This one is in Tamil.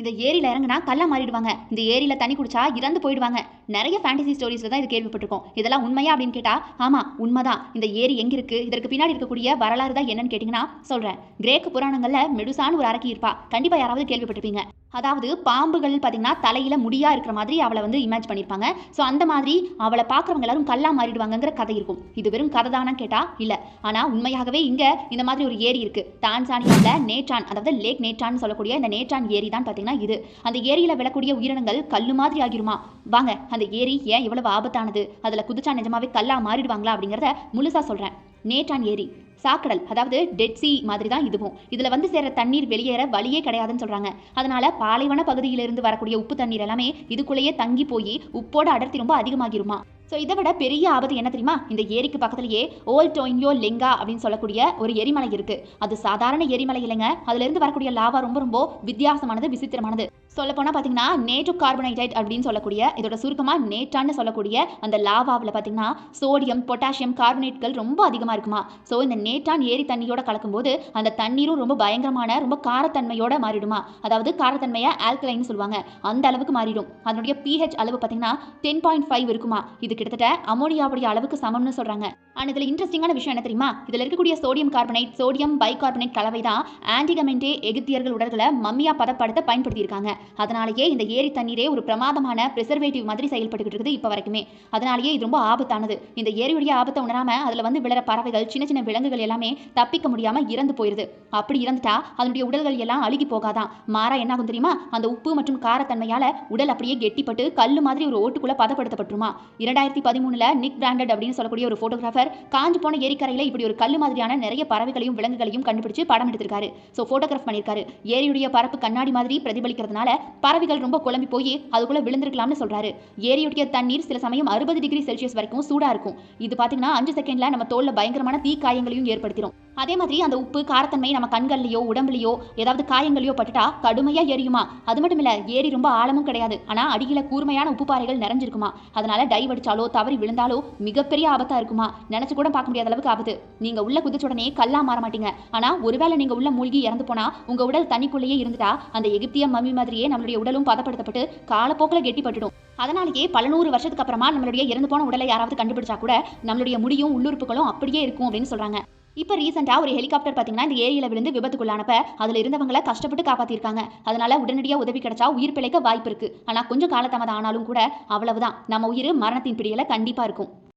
இந்த ஏரியில் இறங்குனா கல்லா மாறிடுவாங்க. இந்த ஏரியில் தண்ணி குடிச்சா இறந்து போயிடுவாங்க. நிறைய ஃபேண்டசி ஸ்டோரிஸில் தான் இது கேள்விப்பட்டிருக்கோம். இதெல்லாம் உண்மையா அப்படின்னு கேட்டா ஆமாம் உண்மைதான். இந்த ஏரி எங்க இருக்கு? இதற்கு பின்னாடி இருக்கக்கூடிய வரலாறு தான் என்னன்னு கேட்டிங்கன்னா சொல்கிறேன் கிரேக்க புராணங்களில் மெடுசான்னு ஒரு அரக்கி இருப்பா. கண்டிப்பாக யாராவது கேள்விப்பட்டிருப்பீங்க. அதாவது பாம்புகள் பார்த்தீங்கன்னா தலையில் முடியாக இருக்கிற மாதிரி அவளை வந்து இமேஜ் பண்ணியிருப்பாங்க ஸோ அந்த மாதிரி அவளை பார்க்குறவங்க எல்லாரும் கல்லா மாறிடுவாங்கங்கிற கதை இருக்கும். இது வெறும் கதை தானா கேட்டா? இல்லை. ஆனால் உண்மையாகவே இங்கே இந்த மாதிரி ஒரு ஏரி இருக்குது டான்சானியால நேற்றான் அதாவது லேக் நேற்றான் சொல்லக்கூடிய இந்த நேற்றான் ஏரி தான் பார்த்தீங்கன்னா இது. அந்த ஏரியில் விழக்கூடிய உயிரினங்கள் கல் மாதிரி ஆகிருமா? வாங்க அந்த ஏரி ஏன் இவ்வளவு ஆபத்தானது? அதில் குதிச்சா நிஜமாவே கல்லா மாறிடுவாங்களா அப்படிங்கிறத முழுசாக சொல்கிறேன் நேற்றான் ஏரி. சாக்கடல் அதாவது டெட் சி மாதிரி தான் இதுவும். இதுல வந்து சேர தண்ணீர் வெளியேற வழியே கிடையாதுன்னு சொல்றாங்க. அதனால பாலைவன பகுதியிலிருந்து வரக்கூடிய உப்பு தண்ணீர் எல்லாமே இதுக்குள்ளேயே தங்கி போய் உப்போட அடர்த்தி ரொம்ப அதிகமாகிருமா. ஸோ இதை விட பெரிய ஆபத்து என்ன தெரியுமா? இந்த ஏரிக்கு பக்கத்துலயே ஓல் டோயின்யோ லெங்கா அப்படின்னு சொல்லக்கூடிய ஒரு எரிமலை இருக்கு. அது சாதாரண எரிமலை இல்லைங்க. அதுல இருந்து வரக்கூடிய லாவா ரொம்ப ரொம்ப வித்தியாசமானது விசித்திரமானது. சொல்ல போனால் பார்த்தீங்கன்னா நேட்ரோ கார்பனைடைட் அப்படின்னு சொல்லக்கூடிய இதோட சுருக்கமாக நேட்டான்னு சொல்லக்கூடிய அந்த லாவாவில் பார்த்தீங்கன்னா சோடியம் பொட்டாசியம் கார்பனேட்கள் ரொம்ப அதிகமாக இருக்குமா? ஸோ இந்த நேட்டான் ஏரி தண்ணியோட கலக்கும்போது அந்த தண்ணீரும் ரொம்ப பயங்கரமான ரொம்ப காரத்தன்மையோட மாறிடுமா? அதாவது காரத்தன்மையை ஆல்கலைன்னு சொல்லுவாங்க. அந்த அளவுக்கு மாறிடும். அதனுடைய பிஹெச் அளவு பார்த்தீங்கன்னா டென் பாயிண்ட் ஃபைவ் இருக்குமா? இது கிட்டத்தட்ட அமோனியாவுடைய அளவுக்கு சமம்னு சொல்கிறாங்க ஆனால் இதில் இன்ட்ரெஸ்டிங்கான விஷயம் என்ன தெரியுமா? இதில் இருக்கக்கூடிய சோடியம் கார்பனேட் சோடியம் பைகார்பனேட் கலவை தான் ஆன்டிகமெண்டே எகிப்தியர்கள் உடல்களை மம்மியாக பதப்படுத்த பயன்படுத்தியிருக்காங்க. அதனாலேயே இந்த ஏரி தண்ணீரே ஒரு பிரமாதமான ப்ரிசர்வேட்டிவ் மாதிரி செயல்பட்டுக்கிட்டு இருக்குது இப்போ வரைக்குமே. அதனாலேயே இது ரொம்ப ஆபத்தானது. இந்த ஏரியுடைய ஆபத்தை உணராமல் அதில் வந்து விழற பறவைகள் சின்ன சின்ன விலங்குகள் எல்லாமே தப்பிக்க முடியாமல் இறந்து போயிருது. அப்படி இறந்துட்டா அதனுடைய உடல்கள் எல்லாம் அழுகி போகாதான். மாறா என்ன ஆகும் தெரியுமா? அந்த உப்பு மற்றும் காரத்தன்மையால் உடல் அப்படியே கெட்டிப்பட்டு கல் மாதிரி ஒரு ஓட்டுக்குள்ளே பதப்படுத்தப்பட்டுருமா. இரண்டாயிரத்தி பதிமூணில் நிக் பிராண்டட் அப்படின்னு சொல்லக்கூடிய ஒரு ஃபோட்டோகிராஃபர் காஞ்சு போன ஏரிக்கரையில் இப்படி ஒரு கல்லு மாதிரியான நிறைய பறவைகளையும் விலங்குகளையும் கண்டுபிடிச்சு படம் எடுத்திருக்காரு. ஸோ ஃபோட்டோகிராஃப் பண்ணியிருக்காரு. ஏரியுடைய பரப்பு கண்ணாடி மாதிரி பிரதிபலிக்கிறதுனால பறவைகள் ரொம்ப குழம்பி போய் அதுக்குள்ள விழுந்திருக்கலாம்னு சொல்றாரு. ஏரியுடைய தண்ணீர் சில சமயம் அறுபது டிகிரி செல்சியஸ் வரைக்கும் சூடா இருக்கும். இது பாத்தீங்கன்னா அஞ்சு செகண்ட்ல நம்ம தோல்ல பயங்கரமான தீ காயங்களையும் ஏற்படுத்திடும் அதே மாதிரி அந்த உப்பு காரத்தன்மை நம்ம கண்கள்லையோ உடம்புலையோ ஏதாவது காயங்களையோ பட்டுட்டா கடுமையா எரியுமா? அது மட்டும் இல்ல ஏரி ரொம்ப ஆழமும் கிடையாது. ஆனா அடியில கூர்மையான உப்பு பாறைகள் நிறைஞ்சிருக்குமா? அதனால டைவ் அடிச்சாலோ தவறி விழுந்தாலோ மிகப்பெரிய ஆபத்தா இருக்குமா? நினைச்சு கூட பார்க்க முடியாத அளவுக்கு ஆபத்து. நீங்க உள்ள குதிச்ச உடனே கல்லா மாற மாட்டீங்க. ஆனா ஒருவேளை நீங்க உள்ள மூழ்கி இறந்து போனா உங்க உடல் தண்ணிக்குள்ளேயே இருந்துட்டா அந்த எகிப்திய மம்மி மாதிரியே நம்மளுடைய உடலும் பதப்படுத்தப்பட்டு காலப்போக்கில் கெட்டிப்பட்டுடும். அதனாலேயே பல நூறு வருஷத்துக்கு அப்புறமா நம்மளுடைய இறந்து போன உடலை யாராவது கண்டுபிடிச்சா கூட நம்மளுடைய முடியும் உள்ளுறுப்புகளும் அப்படியே இருக்கும் அப்படின்னு சொல்றாங்க. இப்போ ரீசெண்டாக ஒரு ஹெலிகாப்டர் பார்த்தீங்கன்னா இந்த ஏரியில் விழுந்து விபத்துக்குள்ளானப்ப அதில் இருந்தவங்களை கஷ்டப்பட்டு காப்பாற்றிருக்காங்க அதனால உடனடியாக உதவி கிடைச்சா உயிர் பிழைக்க வாய்ப்பு இருக்கு. ஆனால் கொஞ்சம் காலதாமதம் ஆனாலும் கூட அவ்வளவுதான். நம்ம உயிர் மரணத்தின் பிடியில் கண்டிப்பாக இருக்கும்.